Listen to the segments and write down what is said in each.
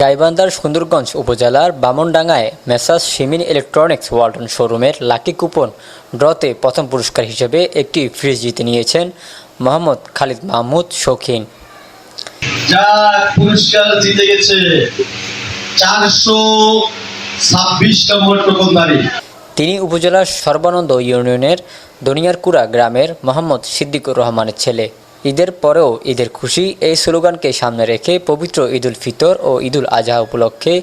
গাইবান্ধার সুন্দরগঞ্জ উপজেলার বামনডাঙ্গায় মেসাস সিমিন ইলেকট্রনিক্স ওয়ালটন শোরুমের লাকি কুপন ড্রতে প্রথম পুরস্কার হিসেবে একটি ফ্রিজ জিতে নিয়েছেন মোহাম্মদ খালিদ মাহমুদ শৌখিন। পুরস্কার জিতে গেছে চারশো ছাব্বিশ নম্বর টোকনদারি। তিনি উপজেলার সর্বানন্দ ইউনিয়নের দনিয়ারকুড়া গ্রামের মোহাম্মদ সিদ্দিকুর রহমানের ছেলে। ঈদের পরেও ঈদের খুশি এই স্লোগানকে সামনে রেখে পবিত্র ঈদুল ফিতর ও ঈদুল আজহা উপলক্ষে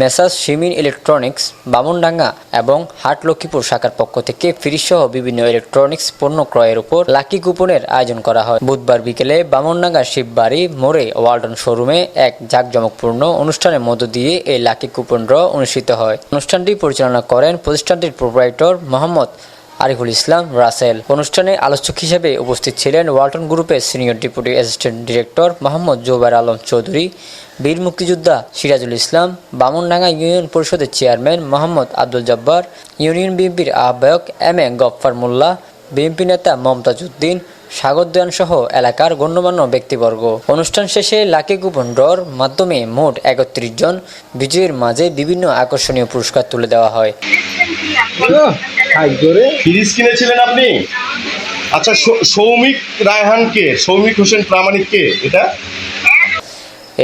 মেসাস সিমিন ইলেকট্রনিক্স, বামনডাঙ্গা এবং হাট লক্ষ্মীপুর শাখার পক্ষ থেকে ফ্রিজসহ বিভিন্ন ইলেকট্রনিক্স পণ্য ক্রয়ের উপর লাকি কুপনের আয়োজন করা হয়। বুধবার বিকেলে বামনডাঙ্গা শিববাড়ি মোড়ে ওয়ালটন শোরুমে এক জাঁকজমকপূর্ণ অনুষ্ঠানের মধ্য দিয়ে এই লাকি কুপন ড্র অনুষ্ঠিত হয়। অনুষ্ঠানটি পরিচালনা করেন প্রতিষ্ঠানটির প্রোপ্রাইটর মোহাম্মদ আরিফুল ইসলাম, রাসেল। অনুষ্ঠানে আলোচক হিসেবে উপস্থিত ছিলেন ওয়ালটন গ্রুপের senior deputy assistant director Mohammad Jobar Alam Chowdhury, বীর মুক্তিযোদ্ধা সিরাজুল ইসলাম, বামনডাঙ্গা ইউনিয়ন পরিষদের চেয়ারম্যান মোহাম্মদ আব্দুল জব্বার, ইউনিয়ন বিএনপির আহ্বায়ক M A Gaffar Molla, BNP নেতা মমতাজ উদ্দিন দেওয়ান সহ এলাকার গণ্যমান্য ব্যক্তিবর্গ। অনুষ্ঠান শেষে লাকি কুপন ড্রর মাধ্যমে মোট একত্রিশ জন, বিজয়ীর মাঝে বিভিন্ন আকর্ষণীয় পুরস্কার তুলে দেওয়া হয়। ফ্রিজ কিনেছিলেন আপনি? আচ্ছা সৌমিক রায়হানকে সৌমিক হোসেন প্রামাণিককে এটা?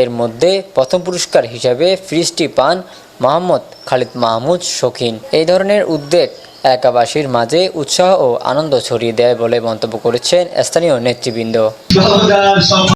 এর মধ্যে প্রথম পুরস্কার হিসাবে ফ্রিজটি পান মোহাম্মদ খালিদ মাহমুদ শখিন। এই ধরনের উদ্যোগ এলাকাবাসীর মাঝে উৎসাহ ও আনন্দ ছড়িয়ে দেয় বলে মন্তব্য করেছেন স্থানীয় নেতৃবৃন্দ।